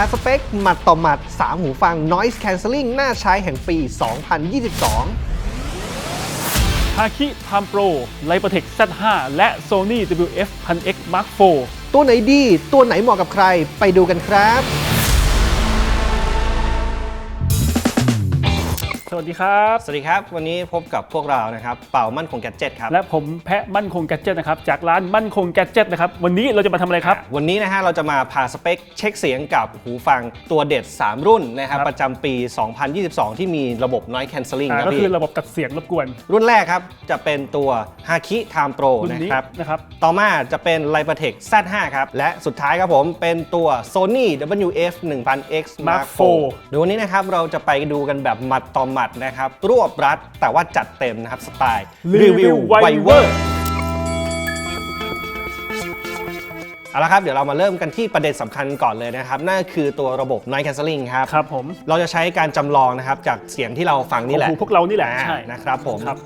าสเปคหมัดต่อหมัด 3 หูฟัง Noise Cancelling น่าใช้แห่งปี 2022ฮาคิทามโปรไลปเทค Z5 และ Sony WF 1000X Mark IV ตัวไหนดี ตัวไหนเหมาะกับใคร ไปดูกันครับ สวัสดีครับ สวัสดีครับ วันนี้พบกับพวกเรานะครับเป่ามั่นคงแกดเจ็ตครับและผมแพะมั่นคงแกดเจ็ตนะครับจากร้านมั่นคงแกดเจ็ตนะครับวันนี้เราจะมาทำอะไรครับ วันนี้นะฮะเราจะมาพาสเปคเช็คเสียงกับหูฟังตัวเด็ด 3 รุ่นนะครับครับ ประจำปี 2022 ที่มีระบบ Noise Cancelling อ่าครับก็คืพี่อระบบตัดเสียงรบกวนรุ่นแรกครับ จะเป็นตัว Haki Time Pro รุ่นนะนี้ครับนะครับ ต่อมาจะเป็น l i p e t e c Z5 ครับ และสุดท้ายครับผมเป็นตัว Sony WF 1000X Mark Mark IV เดี๋ยววันนี้นะครับเราจะไปดูกันแบบหมัดต่อหมัดนะครับ รวบรัดแต่ว่าจัดเต็มนะครับ สไตล์รีวิวไวเวอร์เอาละครับ เดี๋ยวเรามาเริ่มกันที่ประเด็นสำคัญก่อนเลยนะครับ นั่นก็คือตัวระบบ Noise Cancelling ครับ ครับผม เราจะใช้การจำลองนะครับ จากเสียงที่เราฟังนี่แหละของหูพวกเรานี่แหละอ่าใช่นะครับผมครับ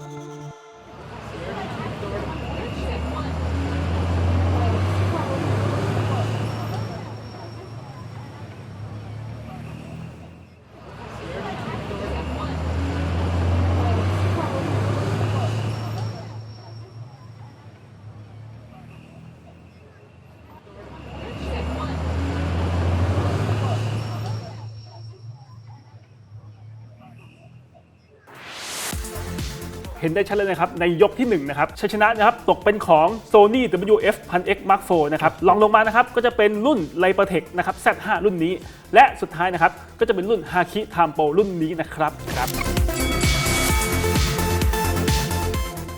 เห็นได้ชัดเลยนะครับในยกที่ 1 นะครับชัยชนะนะครับตกเป็นของ Sony WF 1000X Mark IV นะครับลองลงมานะครับก็จะเป็นรุ่น l i p e t e c นะครับ Z5 รุ่นนี้ และสุดท้ายนะครับก็จะเป็นรุ่น Haki Time Pro รุ่นนี้นะครับครับ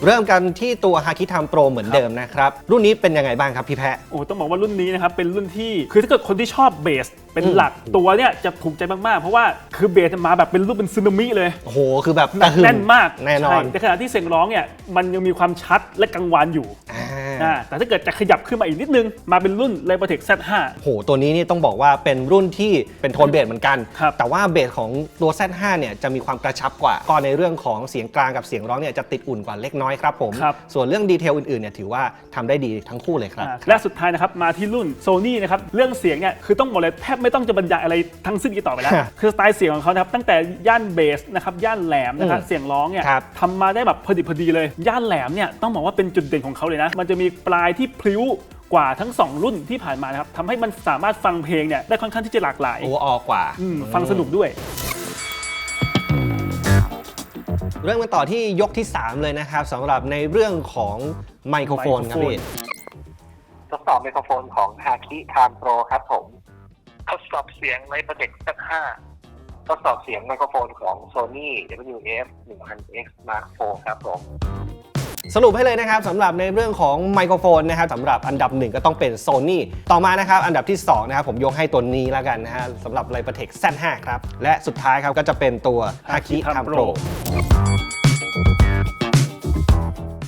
เริ่มกันที่ตัว Haki Time Pro เหมือนเดิมนะครับ รุ่นนี้เป็นยังไงบ้างครับพี่แพะ โอ้ต้องบอกว่ารุ่นนี้นะครับเป็นรุ่นที่คือถ้าเกิดคนที่ชอบเบสเป็นอืมหลักตัวเนี่ยจะถูกใจมาก ๆ เพราะว่าคือเบสมาแบบเป็นรูปเป็นซึนามิเลย โอ้โห คือแบบหนักตะหึ่แน่นมากแน่นอนใช่ในขณะที่เสียงร้องเนี่ยมันยังมีความชัดและกังวานอยู่ อ่าอ่าแต่ถ้าเกิดจะขยับขึ้นมาอีกนิดนึง มาเป็นรุ่น l i p e t e c Z5 โหตัวนี้นี่ต้องบอกว่าเป็นรุ่นที่เป็นโทนเบสเหมือนกัน ครับแต่ว่าเบสของตัว Z5 เนี่ยจะมีความกระชับกว่า ก็ในเรื่องของเสียงกลางกับเสียงร้องเนี่ยจะติดอุ่นกว่าเล็กน้อยครับผม ครับ ส่วนเรื่องดีเทลอื่นๆเนี่ยถือว่าทำได้ดีทั้งคู่เลยครับ อ่าและสุดท้ายนะครับ มาที่รุ่น Sony นะครับ เรื่องเสียงเนี่ยคือต้องบอกเลยแทบไม่ต้องจะบรรยายอะไรทั้งสิ้นอีกต่อไปแล้วครับคือสไตล์เสียงของเขานะครับ ตั้งแต่ย่านเบสนะครับ ย่านแหลมนะครับ อืมเสียงร้องเนี่ยครับ ทำมาได้แบบพอดีพอดีเลย ย่านแหลมเนี่ยต้องบอกว่าเป็นจุดเด่นของเขาเลยนะ มันจะมีปลายที่พลิ้วกว่าทั้ง 2 รุ่นที่ผ่านมานะครับทำให้มันสามารถฟังเพลงเนี่ยได้ค่อนข้างที่จะหลากหลายโอออกว่า อืมฟังสนุกด้วย เริ่มกันต่อที่ยกที่ 3 เลยนะครับสำหรับในเรื่องของไมโครโฟนครับพี่ ทดสอบไมโครโฟนของ Haki Time Pro ครับผม ทดสอบเสียงใน Project Z5 ทดสอบเสียงไมโครโฟนของ Sony WF 1000X Mark IV ครับผม สรุปให้เลยนะครับสำหรับในเรื่องของไมโครโฟนนะครับสำหรับอันดับหนึ่งก็ต้องเป็น Sony ต่อมานะครับอันดับที่2นะครับผมยกให้ตัวนี้แล้วกันนะฮะสำหรับ l i p e t e c Z5 ครับ และสุดท้ายครับก็จะเป็นตัว Haki Time Time Pro Pro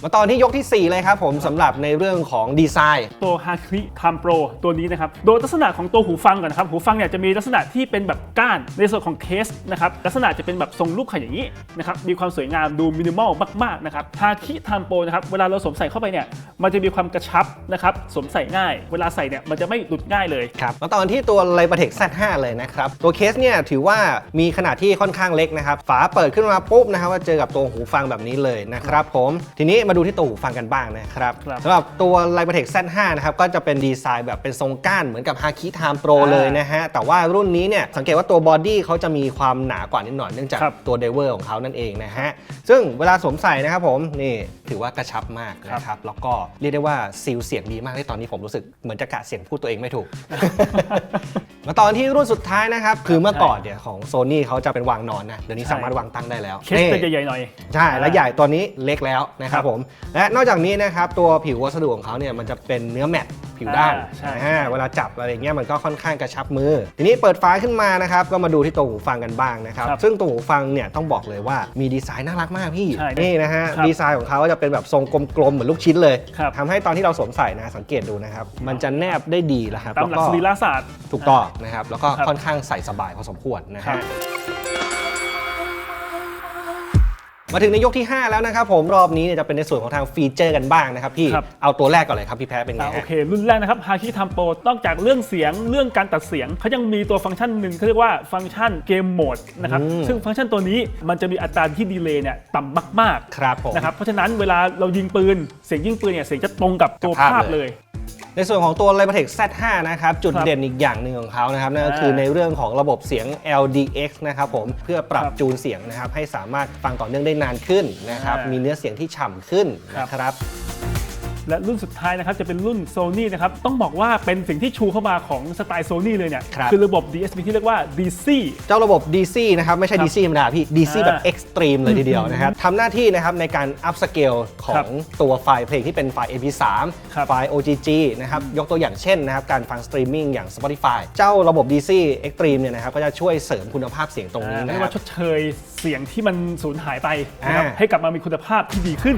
มาต่อที่ยกทีสี่ 4 เลยครับผมสำหรับในเรื่องของดีไซน์ ตัว Haki Time Pro ตัวนี้นะครับ โดยลักษณะของตัวหูฟังก่อนนะครับ หูฟังเนี่ยจะมีลักษณะที่เป็นแบบก้าน ในส่วนของเคสนะครับ ลักษณะจะเป็นแบบทรงรูปไข่อย่างนี้นะครับ มีความสวยงามดูมินิมอลมากๆนะครับ Haki Time Pro นะครับ เวลาเราสวมใส่เข้าไปเนี่ย มันจะมีความกระชับนะครับ สวมใส่ง่าย เวลาใส่เนี่ยมันจะไม่หลุดง่ายเลย ครับมาต่อที่ตัว l i p e t e c Z5 เลยนะครับ ตัวเคสเนี่ยถือว่ามีขนาดที่ค่อนข้างเล็กนะครับ ฝาเปิดขึ้นมาปุ๊บนะครับว่าเจอกับตัวหูฟังแบบนี้เลยนะครับผม ทีนี้มาดูที่ตัวหูฟังกันบ้างนะครับครับ สำหรับตัว l i p e t e c Z5 นะครับก็จะเป็นดีไซน์แบบเป็นทรงก้านเหมือนกับ Haki Time Pro อ่าเลยนะฮะ แต่ว่ารุ่นนี้เนี่ยสังเกตว่าตัวบอดี้เขาจะมีความหนากว่านิดหน่อยเนื่องจากครับตัวเดเวอร์ของเขานั่นเองนะฮะ ซึ่งเวลาสวมใส่นะครับผมนี่ถือว่ากระชับมากนะครับแล้วก็เรียกได้ว่าซีลเสียงดีมากที่ตอนนี้ผมรู้สึกเหมือนจะกะเสียงพูดตัวเองไม่ถูก มาตอนที่รุ่นสุดท้ายนะครับคือเมื่อก่อนเนี่ยของโซนี่เขาจะเป็นวางนอนนะเดี๋ยวนี้ใช่ สามารถวางตั้งได้แล้ว เคสจะนี่ใหญ่ๆหน่อย ใช่ และใหญ่ตัวนี้เล็กแล้วนะครัครับบผมและนอกจากนี้นะครับตัวผิววัสดุของเขาเนี่ยมันจะเป็นเนื้อแมตต์ผิวด้านอ่าใช่ อ่าเวลาจับอะไรเงี้ยมันก็ค่อนข้างกระชับมือ ทีนี้เปิดฝาขึ้นมานะครับก็มาดูที่ตัวหูฟังกันบ้างนะครับครับซึ่งตัวหูฟังเนี่ยต้องบอกเลยว่ามีดีไซน์น่ารักมากพี่ใช่นี่นะฮะครับดีไซน์ของเขาก็จะเป็นแบบทรงกลมๆเหมือนลูกชิ้นเลยครับ ทำให้ตอนที่เราสวมใส่นะสังเกตดูนะครับมันจะแนบได้ดีแหละครับตามหลักแล้วสก็รีระศาสตร์ ถูกต้องนะครับ แล้วก็ครับค่อนข้างใส่สบายพอสมควรนะครัฮะบ มาถึงในยกที่ 5 แล้วนะครับผมรอบนี้เนี่ยจะเป็นในส่วนของทางฟีเจอร์กันบ้างนะครับพี่ครับ เอาตัวแรกก่อนเลยครับพี่แพ้เป็นไงอ่าโอฮะ เค รุ่นแรกนะครับ Haki t a m p o นอกจากเรื่องเสียงเรื่องการตัดเสียงเขายังมีตัวฟังก์ชันหนึ่งเขาเรียกว่าฟังก์ชันเกมโหมดนะครับอืม ซึ่งฟังก์ชันตัวนี้มันจะมีอัตราที่ดีเลย์เนี่ยต่ำมากๆครับผมนะครับเพราะฉะนั้นเวลาเรายิงปืนเสียงยิงปืนเนี่ยเสียงจะตรงกับตัวกับภาพภาพเลเลย ย ในส่วนของตัว l i b e r t e c Z5 นะครับ จุดครับเด่นอีกอย่างหนึ่งของเขานะครับนั่นก็อ่าคือในเรื่องของระบบเสียง LDX นะครับผมเพื่อปรับครับจูนเสียงนะครับให้สามารถฟังต่อเนื่องได้นานขึ้นนะครับอ่ามีมีเนื้อเสียงที่ฉ่ำขึ้นครับนะครับ และรุ่นสุดท้ายนะครับจะเป็นรุ่น Sony นะครับต้องบอกว่าเป็นสิ่งที่ชูเข้ามาของสไตล์ Sony เลยเนี่ยครับ คือระบบ DSP ที่เรียกว่า DC เจ้าระบบ DC นะครับ ไม่ใช่ครับ DC ธรรมดาพี่ DC แบบอ่า Extreme เลยทีเดียวนะครับทำหน้าที่นะครับในการ up scale ขอครังบตัวไฟล์เพลงที่เป็นไฟล์ MP3 ครับไฟล์ OGG นะครับยกตัวอย่างเช่นนะครับการฟังสตรีมมิ่งอย่าง Spotify เจ้าระบบ DC Extreme เนี่ยนะครับก็จะช่วยเสริมคุณภาพเสียงตรงนี้อ่าเรีนะยกครัว่าบ ชดเชยเสียงที่มันสูญหายไปนะครับอ่า ให้กลับมามีคุณภาพที่ดีขึ้น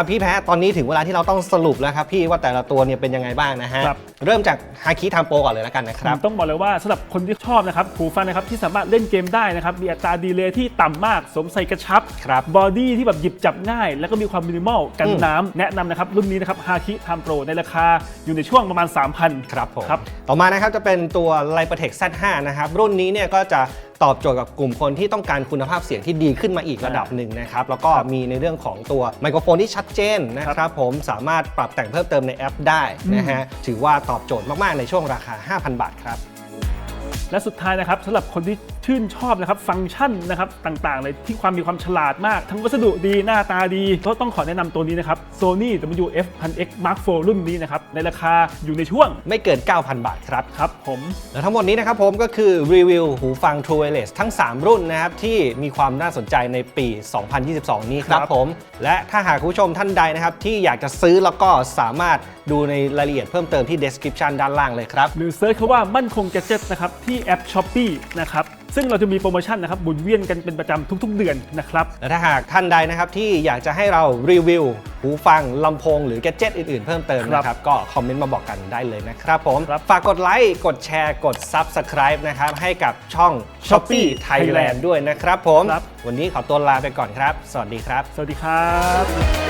ครับพี่แพ้ตอนนี้ถึงเวลาที่เราต้องสรุปแล้วครับพี่ว่าแต่ละตัวเนี่ยเป็นยังไงบ้างนะฮะครับ เริ่มจากฮาคิทามโปก่อนเลยแล้วกันนะครับ ต้องบอกเลยว่าสำหรับคนที่ชอบนะครับหูฟังนะครับที่สามารถเล่นเกมได้นะครับมีอัตราดีเลย์ที่ต่ำมากสวมใส่กระชับครับบอดี้ที่แบบหยิบจับง่าย แล้วก็มีความมินิมอลกันอืม น้ำแนะนำนะครับรุ่นนี้นะครับฮาคิทามโปรในราคาอยู่ในช่วงประมาณ 3,000 ครับผมครับต่อมานะครับจะเป็นตัว l i p e r t e c Z5 นะครับ รุ่นนี้เนี่ยก็จะ ตอบโจทย์กับกลุ่มคนที่ต้องการคุณภาพเสียงที่ดีขึ้นมาอีกระดับหนึ่งนะครับ แล้วก็มีในเรื่องของตัวไมโครโฟนที่ชัดเจนนะครับผมสามารถปรับแต่งเพิ่มเติมในแอปได้นะฮะถือว่าตอบโจทย์มาก ๆ ในช่วงราคา 5,000 บาทครับ และสุดท้ายนะครับสำหรับคนที่ชื่นชอบนะครับฟังก์ชันนะครับต่างๆเลยที่ความมีความฉลาดมาก ทั้งวัสดุดีหน้าตาดีก็ต้องขอแนะนำตัวนี้นะครับ Sony WF 1000X Mark IV รุ่นนี้นะครับในราคาอยู่ในช่วงไม่เกิน 9,000 บาทครับครับผมและทั้งหมดนี้นะครับผมก็คือรีวิวหูฟัง True Wireless ทั้ง 3 รุ่นนะครับที่มีความน่าสนใจในปี 2022 นี้ครับครับผม และถ้าหากคุณผู้ชมท่านใดนะครับที่อยากจะซื้อแล้วก็สามารถดูในรายละเอียดเพิ่มเติมที่ description ด้านล่างเลยครับหรือเซิร์ชคำว่ามั่นคง Gadget นะครับที่แอป Shopee นะครับซึ่งเราจะมีโปรโมชั่นนะครับหมุนเวียนกันเป็นประจำทุกๆ เดือนนะครับ และถ้าหากท่านใดนะครับที่อยากจะให้เรารีวิว หูฟัง ลำโพง หรือแกจิตอื่นๆ เพิ่มเติมครับนะครับ ก็คอมเมนต์มาบอกกันได้เลยนะครับผม ครับ ฝากกดไลค์ กดแชร์ กด Subscribe นะครับ ให้กับช่อง Shopee Shopee Thailand Thailand ด้วยนะครับผมครับวันนี้ขอตัวลาไปก่อนครับ สวัสดีครับ สวัสดีครับ